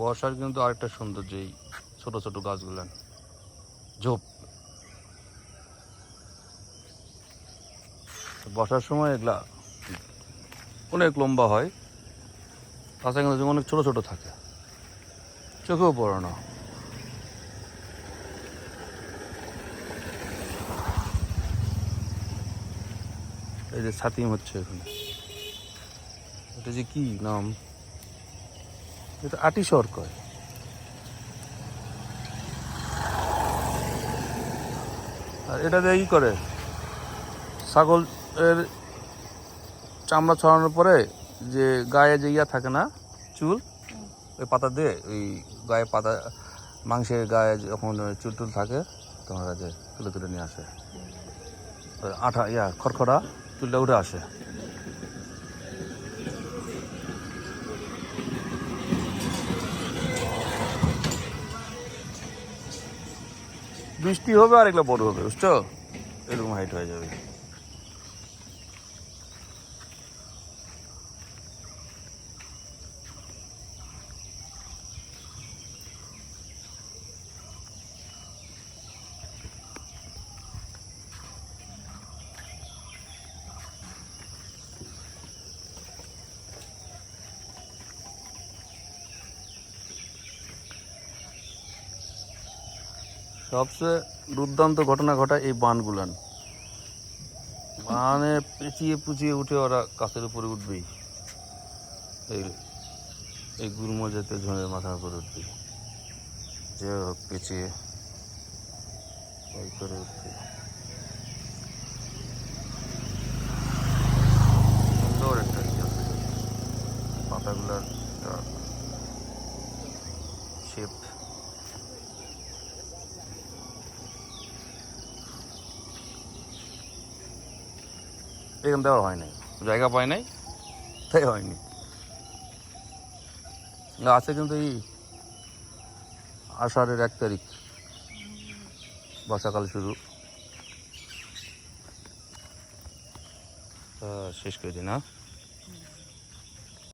বর্ষার কিন্তু আরেকটা সৌন্দর্য এই ছোট ছোট গাছগুলো। ঝোপ। বর্ষার সময় এগুলা অনেক লম্বা হয়, তাছাড়া কিন্তু অনেক ছোট ছোট থাকে। চোখেও পড়ে না। এই যে ছাতিম হচ্ছে এখানে। এটা যে কি নাম? এটা শহর কয়? আর এটা দিয়ে ই করে, ছাগল এর চামড়া ছড়ানোর পরে যে গায়ে যে ইয়া থাকে না, চুল, ওই পাতা দিয়ে, ওই গায়ে পাতা, মাংসের গায়ে যখন চুল টুল থাকে ওরা যে তুলে তুলে নিয়ে আসে। আঠা ইয়া, খড়খড়া, চুলটা উঠে আসে। বৃষ্টি হবে আর এগুলো বড় হবে বুঝছ? এরকম হাইট হয়ে যাবে। সবচেয়ে দুর্দান্ত ঘটনা ঘটায় এই বানগুলান। বানে পেঁচিয়ে পুচিয়ে উঠে ওরা গাছের উপরে উঠবেই। এই এই গুরমো জাতীয় ঝড়ের মাথার উপরে উঠবে যে হোক, পেঁচিয়ে করে উঠবে। সুন্দর একটা ইয়ে। পাতাগুলার শেপ এখান দেওয়া হয় নাই। জায়গা পায় নাই, তাই হয়নি। আছে কিন্তু এই আষাঢ়ের এক তারিখ, বর্ষাকাল শুরু। শেষ করে দিন হ্যাঁ